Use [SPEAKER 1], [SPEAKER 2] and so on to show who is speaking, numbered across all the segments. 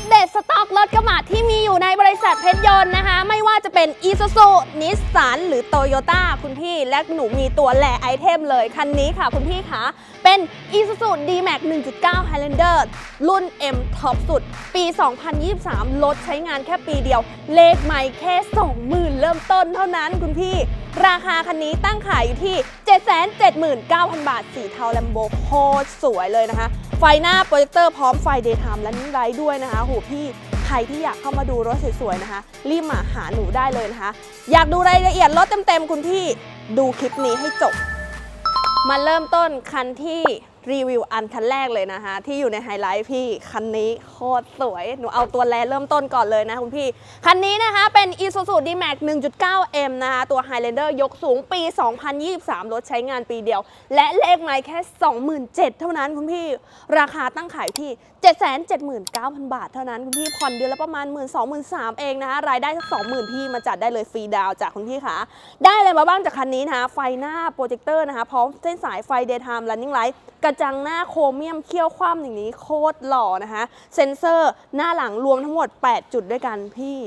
[SPEAKER 1] ปเดตสต็อกรถกระบะที่มีอยู่ บริษัทเพชรยนต์นะคะ ไม่ว่าจะเป็น i s u z u Nissan หรือ Toyota คุณพี่และหนูมีตัวแหล่ไอเทมเลย คันนี้ค่ะคุณพี่คะเป็น i s u z u D-Max 1.9 Highlander รุ่น M ท็อปสุด ปี 2023รถใช้งานแค่ปีเดียว เลขใหม่แค่ 20,000 เริ่มต้นเท่านั้นคุณพี่ ราคาคันนี้ตั้งขายอยู่ที่ 779,000 บาท สีเทาแลมโบโคตรสวยเลยนะคะ ไฟหน้าโปรเจคเตอร์พร้อมไฟเดย์ไทม์และนิ่งไลท์ด้วยนะคะโหพี่ ใครที่อยากเข้ามาดูรถสวยๆนะคะ รีบมาหาหนูได้เลยนะคะ อยากดูรายละเอียดรถเต็มๆคุณพี่ดูคลิปนี้ให้จบ มาเริ่มต้นคันที่ รีวิวอันคันแรกเลยนะคะที่อยู่ในไฮไลท์พี่ คันนี้โคตรสวย หนูเอาตัวแรเริ่มต้นก่อนเลยนะคุณพี่ คันนี้นะคะเป็น Isuzu D-Max 1.9M นะคะตัว Highlander ยกสูงปี 2023 รถใช้งานปีเดียว และเลขไมล์แค่ 27,000 เท่านั้นคุณพี่ ราคาตั้งขายที่ 779,000 บาทเท่านั้นคุณพี่ผ่อนเดือนละประมาณ 1 2 0 0 0เองนะคะรายได้สัก20,000 พี่มาจัดได้เลยฟรีดาวจากคุณพี่คะได้อะไรมาบ้างจากคันนี้นะคะไฟหน้าโปรเจคเตอร์นะคะพร้อมเส้นสายไฟ Daytime Running Light กระจังหน้าโครเมียมเขี้ยวคว่ำอย่างนี้โคตรหล่อนะคะ เซ็นเซอร์หน้าหลังรวมทั้งหมด 8 จุดด้วยกันพี่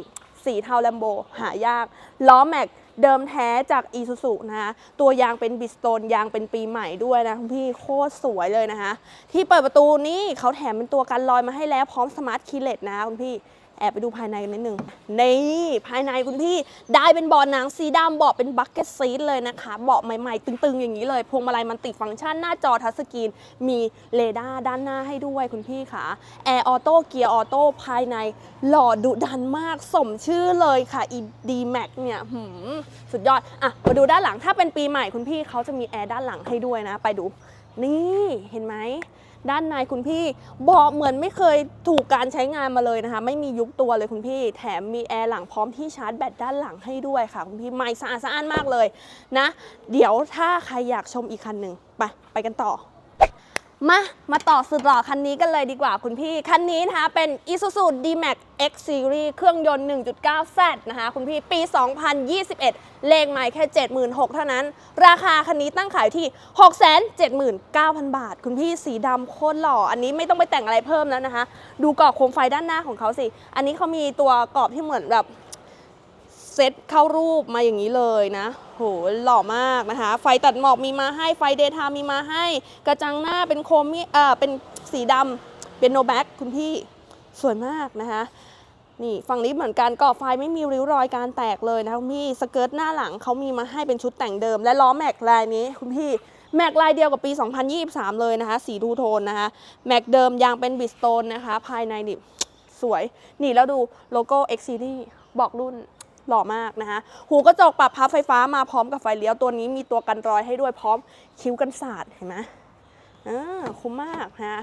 [SPEAKER 1] สีเทาแลมโบหายาก ล้อแม็กเดิมแท้จากอีซูซูนะคะตัวยางเป็นบิสโตนยางเป็นปีใหม่ด้วยนะคุณพี่โคตรสวยเลยนะคะ ที่เปิดประตูนี่เขาแถมเป็นตัวกันลอยมาให้แล้วพร้อมสมาร์ทคีย์เลสนะคะคุณพี่ แอบไปดูภายในกันนิดนึงนี่ภายในคุณพี่ได้เป็นเบาะหนังสีดำเบาะเป็นบักเก็ตซีทเลยนะคะเบาะใหม่ๆ ตึงๆ อย่างนี้เลยพวงมาลัยมันติดฟังก์ชันหน้าจอทัชสกรีน มีเรดาร์ด้านหน้าให้ด้วยคุณพี่ค่ะแอร์ออโต้เกียร์ออโต้ภายในหล่อดุดันมากสมชื่อเลยค่ะ e d max เนี่ยหืมสุดยอดอะมาดูด้านหลังถ้าเป็นปีใหม่คุณพี่เขาจะมีแอร์ด้านหลังให้ด้วยนะ ไปดู นี่เห็นไหม ด้านในคุณพี่เบาะเหมือนไม่เคยถูกการใช้งานมาเลยนะคะ ไม่มียุบตัวเลยคุณพี่ แถมมีแอร์หลังพร้อมที่ชาร์จแบตด้านหลังให้ด้วยค่ะคุณพี่ใหม่สะอาดสะอ้านมากเลยนะ เดี๋ยวถ้าใครอยากชมอีกคันหนึ่งไปไปกันต่อ มา มาต่อสุดหล่อคันนี้กันเลยดีกว่าคุณพี่ คันนี้นะคะเป็น Isuzu D-Max X Series เครื่องยนต์ 1.9Z นะคะคุณพี่ปี 2021 เลขหมายแค่ 76,000 เท่านั้น ราคาคันนี้ตั้งขายที่ 679,000 บาท คุณพี่สีดำโคตรหล่อ อันนี้ไม่ต้องไปแต่งอะไรเพิ่มแล้วนะคะ ดูกรอบโคมไฟด้านหน้าของเขาสิ อันนี้เขามีตัวกรอบที่เหมือนแบบ ซตเข้ารูปมาอย่างนี้เลยนะ โหหล่อมากนะคะ ไฟตัดหมอกมีมาให้ไฟเดย์ทม์มีมาให้ กระจังหน้าเป็นโครมีเอ่อเป็นสีดำเป็นโนแบ็กคุณพี่สวยมากนะคะนี่ฝั่งนี้เหมือนกันกรอไฟไม่มีริ้วรอยการแตกเลยนะคุณพี่สเกิร์ตหน้าหลังเขามีมาให้เป็นชุดแต่งเดิม และล้อแม็กลายนี้คุณพี่แม็กลายเดียวกับปี 2023 เลยนะคะ สีทูโทนนะคะ แม็กเดิมยางเป็นบิสโตนนะคะ ภายในนี่สวย นี่แล้วดูโลโก้ X Series บอกรุ่น หล่อมากนะคะ หูกระจกปรับพับไฟฟ้ามาพร้อมกับไฟเลี้ยวตัวนี้มีตัวกันรอยให้ด้วยพร้อมคิ้วกันสาดเห็นไหมอ่าคุ้มมากนะคะ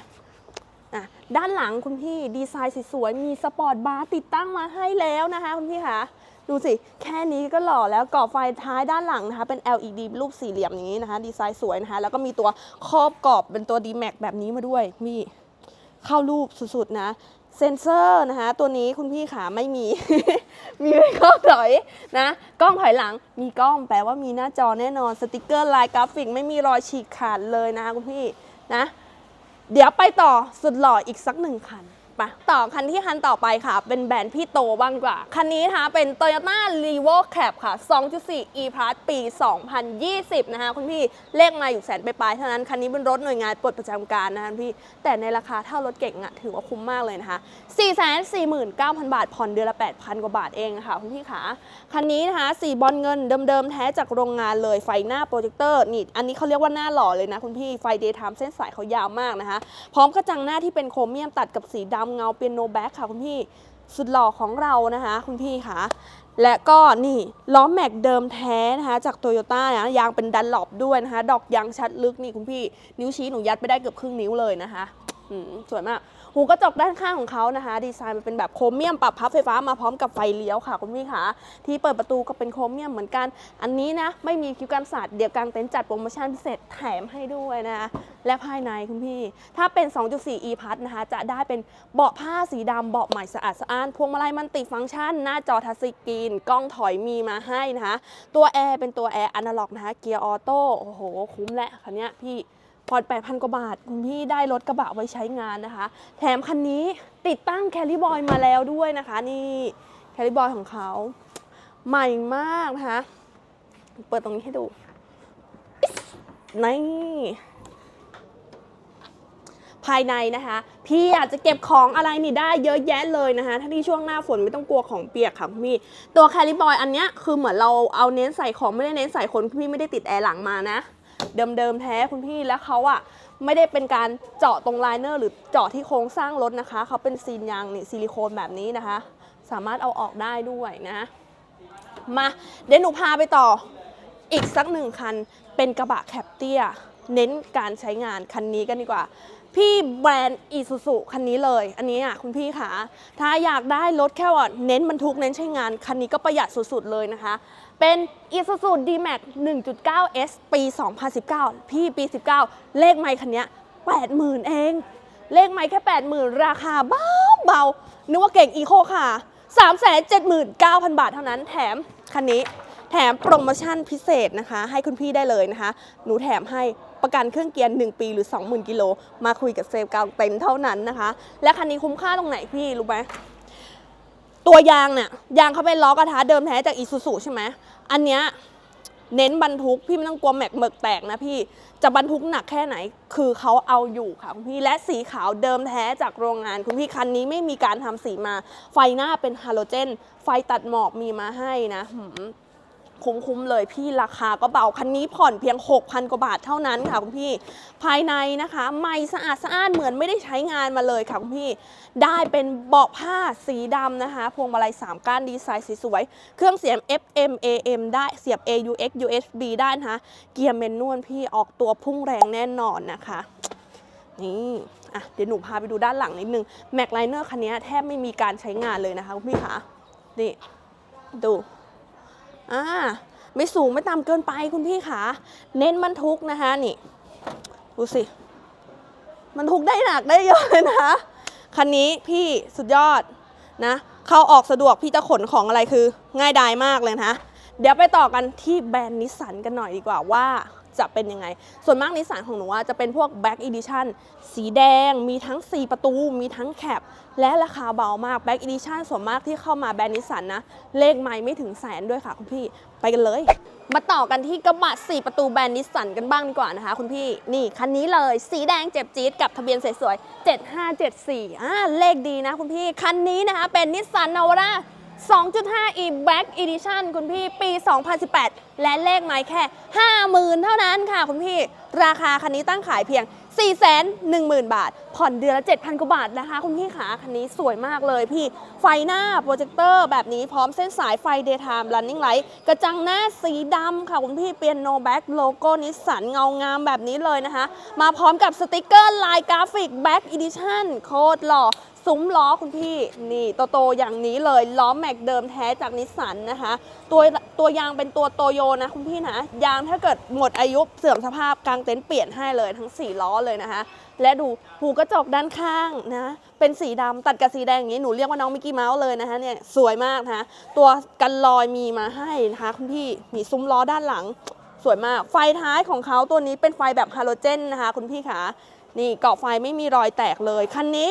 [SPEAKER 1] อะด้านหลังคุณพี่ดีไซน์สวยๆมีสปอร์ตบาร์ติดตั้งมาให้แล้วนะคะคุณพี่คะดูสิ แค่นี้ก็หล่อแล้วกรอบไฟท้ายด้านหลังนะคะ เป็น LED รูปสี่เหลี่ยมอย่างนี้นะคะ ดีไซน์สวยนะคะ แล้วก็มีตัวครอบกรอบเป็นตัว D-Max แบบนี้มาด้วยนี่เข้ารูปสุดๆนะ เซนเซอร์นะคะตัวนี้คุณพี่ขาไม่มี มีไว้กล้องถอยนะ กล้องถอยหลังมีกล้องแปลว่ามีหน้าจอแน่นอนสติกเกอร์ลายกราฟิกไม่มีรอยฉีกขาดเลยนะคะคุณพี่นะ เดี๋ยวไปต่อสุดหล่ออีกสักหนึ่งคัน ไปต่อคันที่คันต่อไปค่ะ เป็นแบรนด์พี่โตบ้างกว่า คันนี้นะคะเป็น Toyota r e v o Cap ค่ะ 2.4 e plus ปี 2020 นะคะคุณพี่เลขมาอยู่แสนไปปลายเท่านั้น คันนี้เป็นรถหน่วยงานปลดประจำการนะคะคุณพี่ แต่ในราคาเท่ารถเก่งอะถือว่าคุ้มมากเลยนะคะ 449,000 บาท ผ่อนเดือนละ 8,000 กว่าบาทเองค่ะคุณพี่ขา คันนี้นะคะสีบอลเงินเดิมๆแท้จากโรงงานเลยไฟหน้าโปรเจคเตอร์นี่อันนี้เขาเรียกว่าหน้าหล่อเลยนะคุณพี่ไฟเดย์ไทม์เส้นสายเขายาวมากนะคะ พร้อมกระจังหน้าที่เป็นโครเมียมตัดกับสีดำเงาเปียโนแบ็คค่ะคุณพี่สุดหล่อของเรานะคะคุณพี่ค่ะและก็นี่ล้อแม็กเดิมแท้นะคะจากโตโยต้านะยางเป็นดันหลบด้วยนะคะ ดอกยางชัดลึกนี่คุณพี่ นิ้วชี้หนูยัดไปได้เกือบครึ่งนิ้วเลยนะคะสวยมาก หูกระจกด้านข้างของเขานะคะ ดีไซน์มันเป็นแบบโครเมียมปรับพับไฟฟ้ามาพร้อมกับไฟเลี้ยวค่ะคุณพี่คะที่เปิดประตูก็เป็นโครเมียมเหมือนกัน อันนี้นะไม่มีคิวกันศาสตร์เดี๋ยวกลางเต็นท์จัดโปรโมชั่นพิเศษแถมให้ด้วยนะคะและภายในคุณพี่ ถ้าเป็น 2.4 e plus นะคะจะได้เป็นเบาะผ้าสีดำเบาะใหม่สะอาดสะอ้านพวงมาลัยมันติฟังก์ชัน หน้าจอทัชสกรีนกล้องถอยมีมาให้นะคะตัวแอร์เป็นตัวแอร์อนาล็อกนะคะเกียร์ออโต้โอ้โหคุ้มแหละคันนี้พี่ ผ่อน8,000 กว่าบาท คุณพี่ได้รถกระบะไว้ใช้งานนะคะ แถมคันนี้ติดตั้งแคลิบอยมาแล้วด้วยนะคะ นี่แคลิบอยของเขา ใหม่มากนะคะ เปิดตรงนี้ให้ดู นี่ภายในนะคะ พี่อยากจะเก็บของอะไรนี่ได้เยอะแยะเลยนะคะ ถ้าที่ช่วงหน้าฝนไม่ต้องกลัวของเปียกค่ะพี่ตัวแคลิบอยอันเนี้ยคือเหมือนเราเอาเน้นใส่ของไม่ได้เน้นใส่คนพี่ไม่ได้ติดแอร์หลังมานะ เดิมๆแท้คุณพี่แล้วเขาอะไม่ได้เป็นการเจาะตรงไลเนอร์หรือเจาะที่โครงสร้างรถนะคะ เขาเป็นซีนยางนี่ซิลิโคนแบบนี้นะคะ สามารถเอาออกได้ด้วยนะ มาเดี๋ยวหนูพาไปต่ออีกสักหนึ่งคัน เป็นกระบะแคปเตียเน้นการใช้งานคันนี้กันดีกว่า พี่แบรนด์อีซูซูคันนี้เลย อันนี้อะคุณพี่ขาถ้าอยากได้รถแค่ว่าเน้นบรรทุกเน้นใช้งาน คันนี้ก็ประหยัดสุดๆเลยนะคะ เป็น Isuzu D-Max 1.9S ปี 2019 พี่ปี 19 เลขไม่คันนี้80,000 เอง เลขไม่แค่ 80,000 ราคาเบาเบานึกว่าเก่งอีโคค่ะ 379,000 บาทเท่านั้น แถมคันนี้ แถมโปรโมชั่นพิเศษนะคะ ให้คุณพี่ได้เลยนะคะ หนูแถมให้ประกันเครื่องเกียร์ 1 ปีหรือ 20,000 กิโล มาคุยกับเซลล์กางเต็นเท่านั้นนะคะ และคันนี้คุ้มค่าตรงไหนพี่รู้ไหม ตัวยางเนี่ยยางเขาเป็นล้อกระทะเดิมแท้จากอีซูซูใช่ไหมอันเนี้ยเน้นบรรทุกพี่ไม่ต้องกลัวแม็กเมิกแตกนะพี่จะบรรทุกหนักแค่ไหน คือเขาเอาอยู่ค่ะคุณพี่และสีขาวเดิมแท้จากโรงงานคุณพี่คันนี้ไม่มีการทำสีมา ไฟหน้าเป็นฮาโลเจน ไฟตัดหมอกมีมาให้นะ คุ้มๆเลยพี่ราคาก็เบาคันนี้ผ่อนเพียง 6,000 กว่าบาทเท่านั้นค่ะคุณพี่ ภายในนะคะใหม่สะอาดสะอ้านเหมือนไม่ได้ใช้งานมาเลยค่ะคุณพี่ ได้เป็นเบาะผ้าสีดำนะคะ พวงมาลัย 3 ก้านดีไซน์สวยๆเครื่องเสียง FM AM ได้เสียบ AUX USB ได้นะคะเกียร์เมนนวลพี่ออกตัวพุ่งแรงแน่นอนนะคะนี่อะเดี๋ยวหนูพาไปดูด้านหลังนิดนึงแม็กไลเนอร์คันนี้แทบไม่มีการใช้งานเลยนะคะคุณพี่คะนี่ดู อ่าไม่สูงไม่ต่ำเกินไปคุณพี่ขาเน้นมันทุกนะคะนี่ดูสิ มันทุกได้หนักได้เยอะเลยนะคะคันนี้พี่สุดยอดนะเข้าออกสะดวกพี่จะขนของอะไรคือ ง่ายดายมากเลยนะคะเดี๋ยวไปต่อกันที่แบรนด์นิสสันกันหน่อยดีกว่าว่า จะเป็นยังไง ส่วนมากนิสสันของหนูจะเป็นพวก Back Edition สีแดง มีทั้ง 4 ประตู มีทั้งแคป และราคาเบามาก Back Edition ส่วนมากที่เข้ามาแบรนด์นิสสันนะ เลขไม่ไม่ถึงแสนด้วยค่ะคุณพี่ ไปกันเลย มาต่อกันที่กระบะ 4 ประตูแบรนด์นิสสันกันบ้างดีกว่านะคะคุณพี่ นี่คันนี้เลย สีแดงเจ็บจี๊ดกับทะเบียนสวยๆ7574อ่าเลขดีนะคุณพี่ คันนี้นะคะเป็นนิสสันนาวาร่า 2.5 e Black Edition คุณพี่ปี 2018 และเลขไม้แค่ 50,000 เท่านั้นค่ะคุณพี่ ราคาคันนี้ตั้งขายเพียง 410,000 บาท ผ่อนเดือนละ 7,000 กว่าบาทนะคะ คุณพี่ขาคันนี้สวยมากเลยพี่ ไฟหน้าโปรเจคเตอร์แบบนี้พร้อมเส้นสายไฟ Daytime Running Light กระจังหน้าสีดำค่ะคุณพี่เปียโนแบ็กโลโก้นิสสันเงางามแบบนี้เลยนะคะ มาพร้อมกับสติกเกอร์ลายกราฟิก Back Edition โคตรหล่อ ซุ้มล้อคุณพี่นี่โตๆอย่างนี้เลยล้อแม็กเดิมแท้จากนิสสันนะคะ ตัวตัวยางเป็นตัวโตโยนะคุณพี่นะยางถ้าเกิดหมดอายุเสื่อมสภาพกลางเต็นท์เปลี่ยนให้เลยทั้ง 4 ล้อเลยนะคะ และดูหูกระจกด้านข้างนะเป็นสีดำตัดกับสีแดงอย่างนี้หนูเรียกว่าน้องมิกกี้เมาส์เลยนะคะเนี่ยสวยมากนะคะตัวกันลอยมีมาให้นะคะคุณพี่มีซุ้มล้อด้านหลังสวยมาก ไฟท้ายของเขาตัวนี้เป็นไฟแบบฮาโลเจนนะคะ คุณพี่ขา นี่เกาะไฟไม่มีรอยแตกเลย คันนี้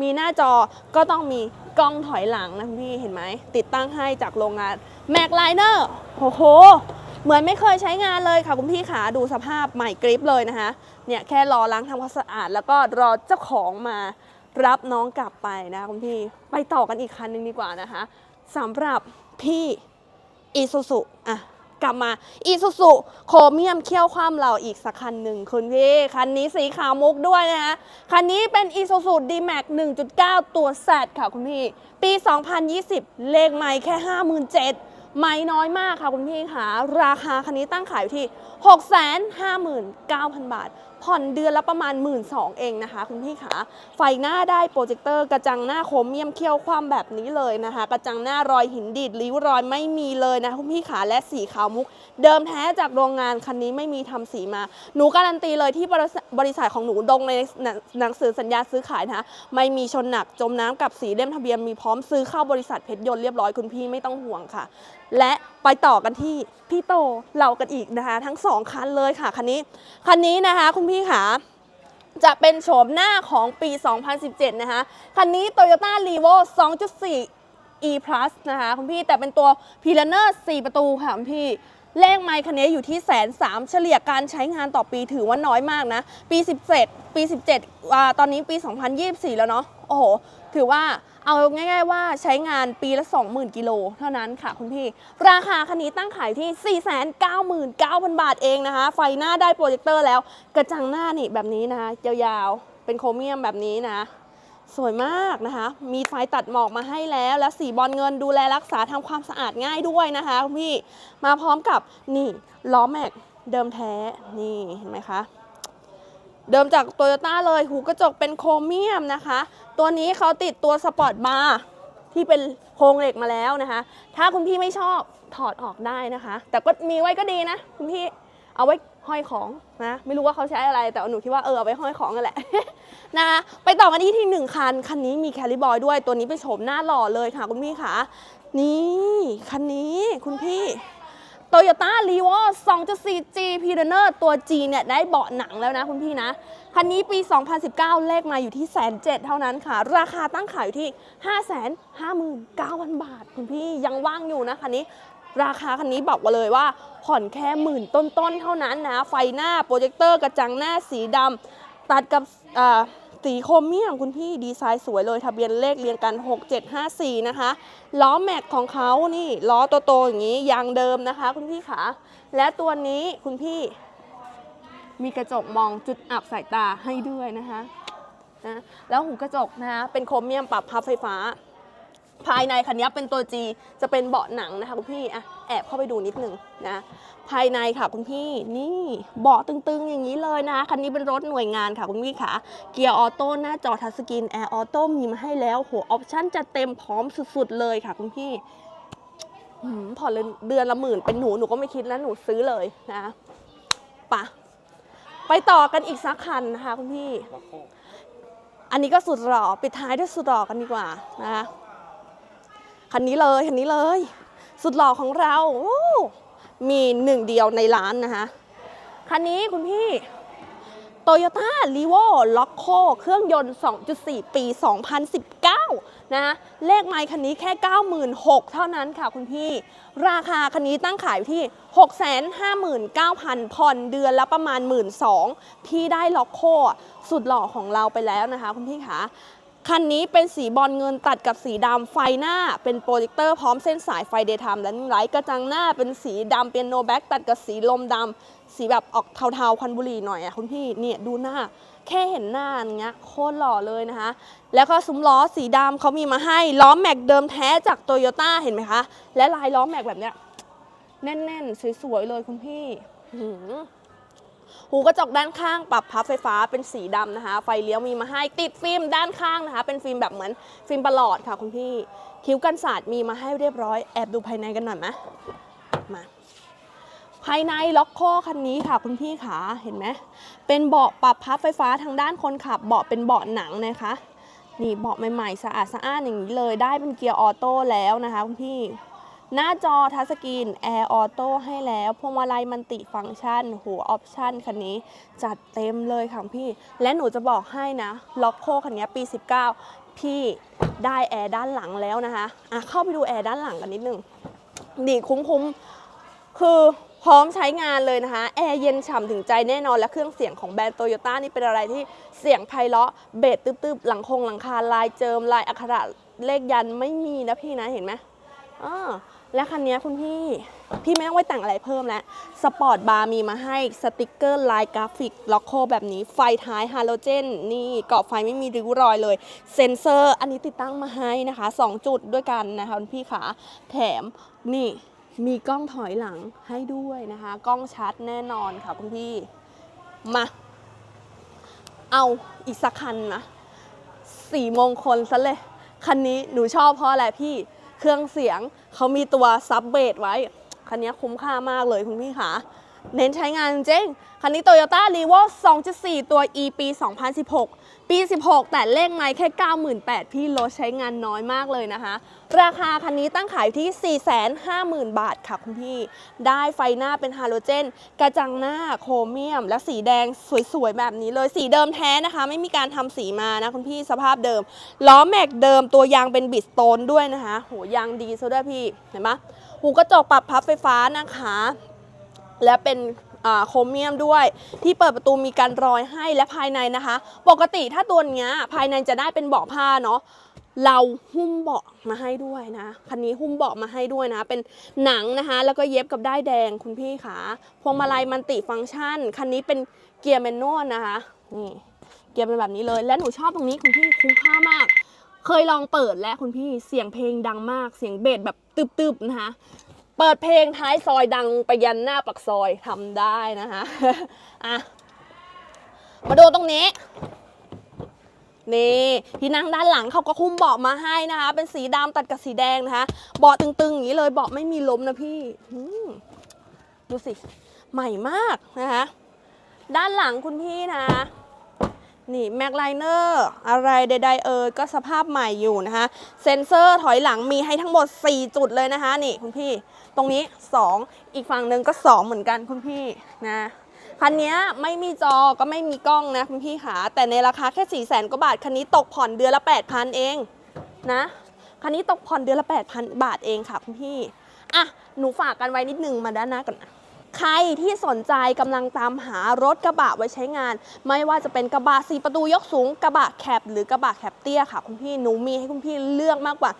[SPEAKER 1] มีหน้าจอก็ต้องมีกล้องถอยหลังนะคุณพี่เห็นไหมติดตั้งให้จากโรงงานแม็กไลเนอร์โอ้โหเหมือนไม่เคยใช้งานเลยค่ะคุณพี่ขาดูสภาพใหม่กริปเลยนะคะเนี่ยแค่รอล้างทำความสะอาด แล้วก็รอเจ้าของมารับน้องกลับไปนะคุณพี่ไปต่อกันอีกคันหนึงดีกว่านะคะสำหรับพี่อีซูซุอะ กลับมาอีซูซุโครเมียมเคี่ยวความเราอีกสักคันหนึ่งคุณพี่ คันนี้สีขาวมุกด้วยนะคะคันนี้เป็นอีซูซุดีแม็ก1.9 ตัวแซดค่ะคุณพี่ ปี 2020 เลขใหม่แค่ 57,000ไม่น้อยมากค่ะคุณพี่ค่ะ ราคาคันนี้ตั้งขายอยู่ที่ 659,000 บาทผ่อนเดือนละประมาณ 1 2ื่นเองนะคะ คุณพี่ขาไฟหน้าได้โปรเจคเตอร์กระจังหน้าโครเมียมเคี่ยวความแบบนี้เลยนะคะ กระจังหน้ารอยหินดีดริ้วรอยไม่มีเลยนะคุณพี่ขาและสีขาวมุก เดิมแท้จากโรงงานคันนี้ไม่มีทำสีมา หนูการันตีเลยที่บริษัทของหนูดงในหนังสือสัญญาซื้อขายนะคะไม่มีชนหนักจมน้ำกับสีเล่มทะเบียนมีพร้อมซื้อเข้าบริษัทเพชรยนต์เรียบร้อยคุณพี่ไม่ต้องห่วงค่ะ และไปต่อกันที่พี่โตเรากันอีกนะคะ ทั้งสองคันเลยค่ะคันนี้คันนี้นะคะคุณพี่ขาจะเป็นโฉมหน้าของปี 2017 นะคะ คันนี้ Toyota r e v o 2.4 e plus นะคะ คุณพี่แต่เป็นตัว p i l a n e r 4 ประตูค่ะคุณพี่เลขไมค์คันนี้อยู่ที่แสนสามเฉลี่ยการใช้งานต่อปีถือว่าน้อยมากนะ ปี 17 ปี 17อ่าตอนนี้ปี 2024 แล้วเนาะโอ้โห ถือว่า เอาง่ายๆว่าใช้งานปีละ 20,000 กิโลเท่านั้นค่ะคุณพี่ ราคาคันนี้ตั้งขายที่ 499,000 บาทเองนะคะ ไฟหน้าได้โปรเจคเตอร์แล้ว กระจังหน้านี่แบบนี้นะคะยาวๆ เป็นโครเมียมแบบนี้นะ สวยมากนะคะ มีไฟตัดหมอกมาให้แล้ว และสีบอลเงินดูแลรักษาทำความสะอาดง่ายด้วยนะคะคุณพี่ มาพร้อมกับนี่ล้อแม็กเดิมแท้ นี่เห็นไหมคะ เดิมจากโตโยต้าเลยหูกระจกเป็นโครเมียมนะคะ ตัวนี้เขาติดตัวสปอร์ตบาร์ที่เป็นโครงเหล็กมาแล้วนะคะ ถ้าคุณพี่ไม่ชอบถอดออกได้นะคะ แต่ก็มีไว้ก็ดีนะ คุณพี่เอาไว้ห้อยของนะ ไม่รู้ว่าเขาใช้อะไร แต่หนูคิดว่าเออเอาไว้ห้อยของกันแหละ นะคะไปต่อกันที่ที่หนึ่งคัน คันนี้มีแคลิบอยด้วย ตัวนี้เป็นโฉมหน้าหล่อเลยค่ะ คุณพี่ค่ะ นี่คันนี้คุณพี่ โตโยต้ารีวอ2.4 G p i l a n e r ตัว G เนี่ยได้เบาะหนังแล้วนะคุณพี่นะ คันนี้ปี 2019 เลขมาอยู่ที่แสนเเท่านั้นค่ะ ราคาตั้งขายอยู่ที่ 559,000 บาท คุณพี่ยังว่างอยู่นะคันนี้ราคาคันนี้บอกมาเลยว่าผ่อนแค่หมื่นต้นๆเท่านั้นนะ ไฟหน้าโปรเจคเตอร์กระจังหน้าสีดำตัดกับอ่า สีโครเมียมคุณพี่ดีไซน์สวยเลยทะเบียนเลขเรียงกัน 6754 นะคะ ล้อแม็กของเขานี่ล้อโตๆอย่างนี้ยางเดิมนะคะ คุณพี่ขาและตัวนี้คุณพี่ มีกระจกมองจุดอับสายตาให้ด้วยนะคะนะแล้วหูกระจกนะคะเป็นโครเมียมปรับพับไฟฟ้า ภายในคันนี้เป็นตัว G จะเป็นเบาะหนังนะคะคุณพี่อะแอบเข้าไปดูนิดนึงนะ ภายในค่ะคุณพี่นี่เบาะตึงๆ อย่างนี้เลยนะคะคันนี้เป็นรถหน่วยงานค่ะคุณพี่ค่ะ เกียร์ออโต้หน้าจอทัชสกรีนแอร์ออโต้มีมาให้แล้วโหออปชั่นจะเต็มพร้อมสุดๆเลยค่ะคุณพี่หืมผ่อนเดือนละหมื่นเป็นหนูหนูก็ไม่คิดแล้วหนูซื้อเลยนะปะไปต่อกันอีกสักคันนะคะคุณพี่ อันนี้ก็สุดหล่อปิดท้ายด้วยสุดหล่อกันดีกว่านะคะ คันนี้เลยคันนี้เลย สุดหล่อของเรา มีหนึ่งเดียวในร้านนะคะ คันนี้คุณพี่โตโยต้ารีโวล็อกโคเครื่องยนต์ 2.4 ปี 2019 นะ เลขไมล์คันนี้แค่ 96,000 เท่านั้นค่ะคุณพี่ ราคาคันนี้ตั้งขายอยู่ที่ 659,000 ผ่อนเดือนละประมาณ 12,000 พี่ได้ล็อกโคสุดหล่อของเราไปแล้วนะคะคุณพี่คะ คันนี้เป็นสีบอลเงินตัดกับสีดำไฟหน้าเป็นโปรเจคเตอร์พร้อมเส้นสายไฟเดย์ไทม์และไลท์กระจังหน้าเป็นสีดำเป็นโนแบ็กตัดกับสีลมดำสีแบบออกเทาๆควันบุหรี่หน่อยอะคุณพี่เนี่ยดูหน้า แค่เห็นหน้าอย่างเงี้ยโคตรหล่อเลยนะคะ แล้วก็ซุ้มล้อสีดำเขามีมาให้ล้อแม็กเดิมแท้จากโตโยต้าเห็นไหมคะ และลายล้อแม็กแบบเนี้ยแน่นๆ สวยๆเลยคุณพี่ หูกระจกด้านข้างปรับพับไฟฟ้าเป็นสีดำนะคะ ไฟเลี้ยวมีมาให้ติดฟิล์มด้านข้างนะคะ เป็นฟิล์มแบบเหมือนฟิล์มประหลอดค่ะคุณพี่ คิ้วกันสาดมีมาให้เรียบร้อยแอบดูภายในกันหน่อยไหมมาภายในล็อกโคคันนี้ค่ะคุณพี่ขาเห็นไหมเป็นเบาะปรับพับไฟฟ้าทางด้านคนขับเบาะเป็นเบาะหนังนะคะนี่เบาะใหม่ๆสะอาดสะอ้านอย่างนี้เลย ได้เป็นเกียร์ออโต้แล้วนะคะคุณพี่ หน้าจอทัชสกรีนแอร์ออโต้ให้แล้วพวงมาลัยมันติฟังก์ชัน หัวออปชันคันนี้ จัดเต็มเลยค่ะพี่ และหนูจะบอกให้นะ ล็อกโคคันนี้ปี 19 พี่ได้แอร์ด้านหลังแล้วนะคะอะเข้าไปดูแอร์ด้านหลังกันนิดนึงดีคุ้มๆ คือพร้อมใช้งานเลยนะคะ แอร์เย็นฉ่ำถึงใจแน่นอนและเครื่องเสียงของแบรนด์โตโยต้านี่เป็นอะไรที่เสียงไพเราะเบสตึบๆ หลังคงหลังคาลายเจิมลายอักขระเลขยันไม่มีนะพี่นะเห็นไหมอ่า และคันนี้คุณพี่ พี่ไม่ต้องไปแต่งอะไรเพิ่มแล้ว สปอร์ตบาร์มีมาให้สติกเกอร์ลายกราฟิกล็อกโคแบบนี้ ไฟท้ายฮาโลเจน นี่เกาะไฟไม่มีริ้วรอยเลย เซ็นเซอร์อันนี้ติดตั้งมาให้นะคะ 2 จุดด้วยกันนะคะคุณพี่ขาแถมนี่มีกล้องถอยหลังให้ด้วยนะคะ กล้องชัดแน่นอนค่ะคุณพี่ มา เอาอีกสักคันนะ สี่มงคลซะเลย คันนี้หนูชอบเพราะอะไรพี่ เครื่องเสียงเขามีตัวซับเบสไว้ คันนี้คุ้มค่ามากเลยคุณพี่ขา เน้นใช้งานจริง คันนี้ Toyota r e v o 2.4 ตัว E ปี 2016 ปี 16 แต่เลขไม้แค่ 98,000 พี่รถใช้งานน้อยมากเลยนะคะ ราคาคันนี้ตั้งขายที่ 450,000 บาทค่ะคุณพี่ ได้ไฟหน้าเป็นฮาโลเจน กระจังหน้าโครเมียม และสีแดงสวยๆ แบบนี้เลย สีเดิมแท้นะคะ ไม่มีการทำสีมานะคุณพี่สภาพเดิม ล้อแม็กเดิมตัวยางเป็นบิสโตนด้วยนะคะ โหยางดีซะด้วยพี่ เห็นปะหูกระจกปรับพับไฟฟ้านะคะ และเป็นโครเมียมด้วย ที่เปิดประตูมีการรอยให้และภายในนะคะ ปกติถ้าตัวนี้ภายในจะได้เป็นเบาะผ้าเนาะเราหุ้มเบาะมาให้ด้วยนะคันนี้หุ้มเบาะมาให้ด้วยนะ เป็นหนังนะคะ แล้วก็เย็บกับได้ายแดงคุณพี่ขาพวงมาลัยมันติฟังก์ชัน คันนี้เป็นเกียร์แมนนวลนะคะนี่เกียร์เป็นแบบนี้เลย และหนูชอบตรงนี้คุณพี่คุ้มค่ามาก เคยลองเปิดแล้วคุณพี่เสียงเพลงดังมาก เสียงเบสแบบตึบๆนะคะ เปิดเพลงท้ายซอยดังไปยันหน้าปากซอยทำได้นะคะอะมาดูตรงนี้ นี่ที่นั่งด้านหลังเขาก็คุ้มเบาะมาให้นะคะ เป็นสีดำตัดกับสีแดงนะคะเบาะตึงๆอย่างนี้เลยเบาะไม่มีล้มนะพี่ดูสิ ใหม่มากนะคะด้านหลังคุณพี่นะ นี่แม็กไลเนอร์อะไรใดๆเอ่ยก็สภาพใหม่อยู่นะคะ เซ็นเซอร์ถอยหลังมีให้ทั้งหมด 4 จุดเลยนะคะ นี่คุณพี่ ตรงนี้ 2 อีกฝั่งหนึ่งก็ 2 เหมือนกันคุณพี่นะคันนี้ไม่มีจอก็ไม่มีกล้องนะคุณพี่ขาแต่ในราคาแค่4ี่แสนกว่าบาท คันนี้ตกผ่อนเดือนละ 8,000 เองนะคันนี้ตกผ่อนเดือนละ 8,000 บาทเองค่ะคุณพี่อะหนูฝากกันไว้นิดนึงมาด้านหน้าก่อนนะ ใครที่สนใจกำลังตามหารถกระบะไว้ใช้งาน ไม่ว่าจะเป็นกระบะสีประตูยกสูง กระบะแคบหรือกระบะแคบเตี้ยค่ะ คุณพี่หนูมีให้คุณพี่เลือกมากกว่า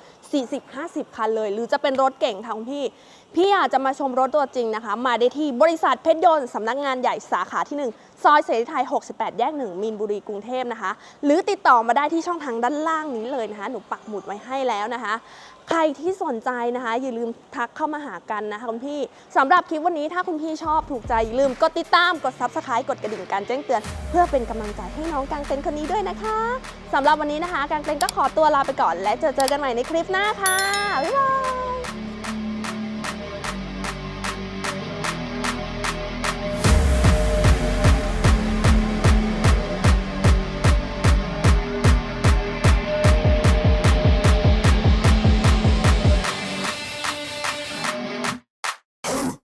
[SPEAKER 1] 40-50 คันเลย หรือจะเป็นรถเก่งค่ะคุณพี่ พี่อยากจะมาชมรถตัวจริงนะคะ มาได้ที่บริษัทเพชรยนต์สำนักงานใหญ่สาขาที่ 1 ซอยเสรีไทย 68 แยก 1 มีนบุรีกรุงเทพนะคะ หรือติดต่อมาได้ที่ช่องทางด้านล่างนี้เลยนะคะ หนูปักหมุดไว้ให้แล้วนะคะ ใครที่สนใจนะคะ อย่าลืมทักเข้ามาหากันนะคะคุณพี่สำหรับคลิปวันนี้ถ้าคุณพี่ชอบถูกใจอย่าลืมกดติดตามกดซับสไคร b ์กดกระดิ่งการแจ้งเตือน เพื่อเป็นกำลังใจให้น้องกางเต็นคนนี้ด้วยนะคะสำหรับวันนี้นะคะกางเต็นก็ขอตัวลาไปก่อน และเจอเจอกันใหม่ในคลิปหน้าค่ะบ๊ายบาย